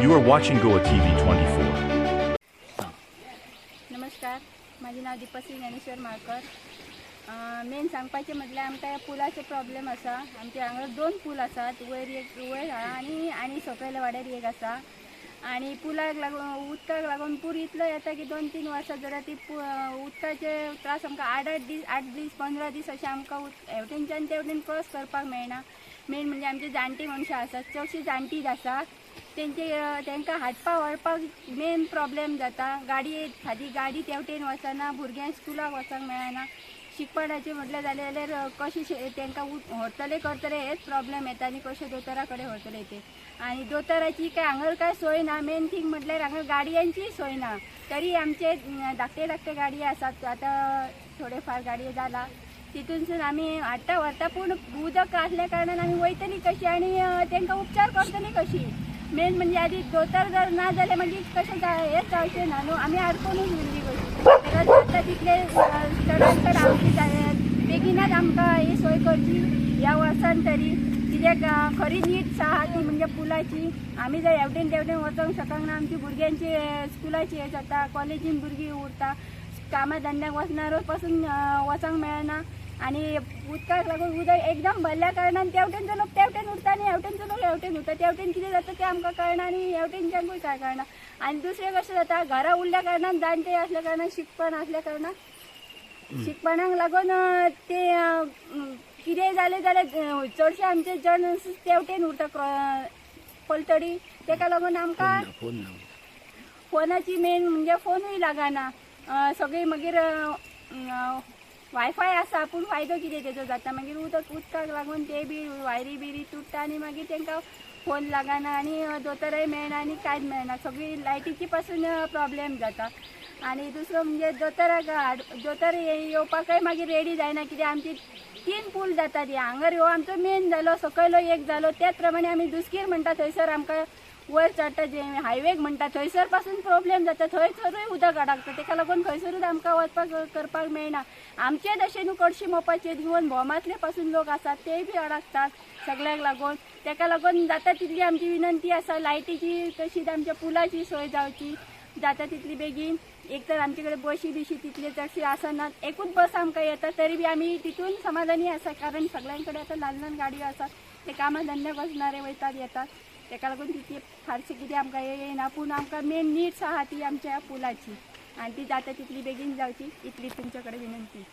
You are watching Goa TV 24. नमस्कार माझे नाव दीपश्री ज्ञानेश्वर माळकर. मेन सांगपाचें म्हटल्यार आमकां पुलाचे प्रॉब्लेम आसा आमच्या हांगा दोन पूल आसात वयर एक वयर हा आनी आनी सकयल वाड्यार एक आसा आनी पुलाक लागून उदकाक लागून पूर इतलो येता की दोन तीन वर्सां जाल्यार ती उदकाचे त्रास आमकां आठ आठ दीस आठ दीस पंदरा दीस अशें आमकां हेवटेनच्यान तेवटेन क्रॉस करपाक मेळना. मेन म्हणजे आमची जाणटी मनशां आसात चडशीं जाणटीच आसात तेंचे अ, तेंकां हाडपाक व्हरपाक मेन प्रॉब्लेम जाता. गाडी खाली गाडी तेवटेन वचना भुरग्यांक स्कुलाक वचूंक मेळना शिकपणाचें म्हटलें जालें जाल्यार कशें तेंकां व्हरतले करतले हेच प्रॉब्लेम येता आनी कशें दोतोरा कडेन व्हरतले ते. आनी दोतोराची काय हांगर काय सोय ना? मेन थींग म्हटल्यार हांगा गाडयांची सोय ना. तरी आमचे धाकटे धाकटे गाडये आसात. आतां थोडे फार गाडये जाला तितूनसून आमी हाडटा व्हरता पूण उदक आसल्या कारणान आमी वयतली कशी आनी अ, तेंकां उपचार करतली कशी. मेन म्हणजे आधी दोतर जर ना जाल्यार मागीर कशें जा हेंच जावचें ना. न्हू आमी आडकोनूच उरली कशी ताका जाता तितले चडांत चड आमची जा- आमकां ही सोय करची. ह्या वर्सान तरी कित्याक खरी नीट आहा ती म्हणजे पुलाची. आमी जर हेवटेन तेवटेन वचोंक शकंक ना आमची भुरग्यांची स्कुलाची हें जाता कॉलेजीन भुरगीं उरता. कामा धंद्याक वचणारो पासून वचोंक मेळना. आनी उदकाक लागून उदक एकदम भरल्या कारणान तेवटेनचो लोक तेवटेन उरता आनी हेवटेनचो लोक हेवटेन उरता तेवटेन कितें जाता तें आमकां कळना आनी हेवटेनच्यांकूय काय कळना आनी दुसरें कशें जाता घरा उरल्या कारणान जाणटे असल्या कारणान शिकपण असल्या कारणान. शिकपणाक लागून ते कितेंय जालें जाल्यार चडशे आमचे जण तेवटेन उरता पलतडी तेका लागून आमकां फोनाची मेन म्हणजे फोनूय लागना. सगळी मागीर वायफाय आसा पूण फायदो कितें तेजो जाता मागीर उदक उदकाक लागून ते बी वायरी बिरी तुटता आनी मागीर तांकां फोन लागना आनी दोतोरय मेळना आनी कांयच मेळना. सगळी लायटीची पासून प्रॉब्लेम जाता. आनी दुसरो म्हणजे दोतोराक हाड दोतोर येवपाकय मागीर रेडी जायना. कित्याक आमची तीन पूल जाता ती हांगर ह्यो आमचो मेन जालो सकयलो एक जालो. त्याच प्रमाणे आमी दुसकीर म्हणटा थंयसर आमकां वयर चडटा जे हायवेक म्हणटा थंयसरपासून प्रॉब्लेम जाता. थंयसरूय उदक अडकता. तेका लागून खंयसरूच आमकां वचपाक करपाक मेळना. आमचेच अशें न्हू कडशी मोपाचे इवन भोमातले पासून लोक आसात ते बी अडकतात सगळ्याक लागून. तेका लागून जाता तितली आमची विनंती आसा लायटीची तशीच आमच्या पुलाची सोय जावची. जाता तितली बेगीन. एक तर आमचे कडेन बशी बिशी तितले चडशी आसनात. एकूच बस आमकां येता तरी बी आमी तितून समाधानी आसा. कारण सगळ्यां कडेन आतां ल्हान ल्हान गाडयो आसात. ते कामां धंद्याक वचणारे वयतात येतात. तेका लागून तितली फारशी कितें आमकां येना पूण आमकां मेन नीड्स आहा ती आमच्या पुलाची. आनी ती जाता तितली बेगीन जावची इतली तुमचे कडेन विनंती.